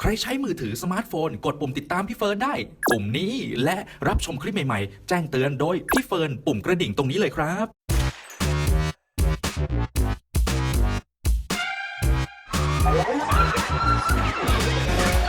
ใครใช้มือถือสมาร์ทโฟน กดปุ่มติดตามพี่เฟิร์นได้ ปุ่มนี้และรับชมคลิปใหม่ๆ แจ้งเตือนโดยพี่เฟิร์นปุ่มกระดิ่งตรงนี้เลยครับเ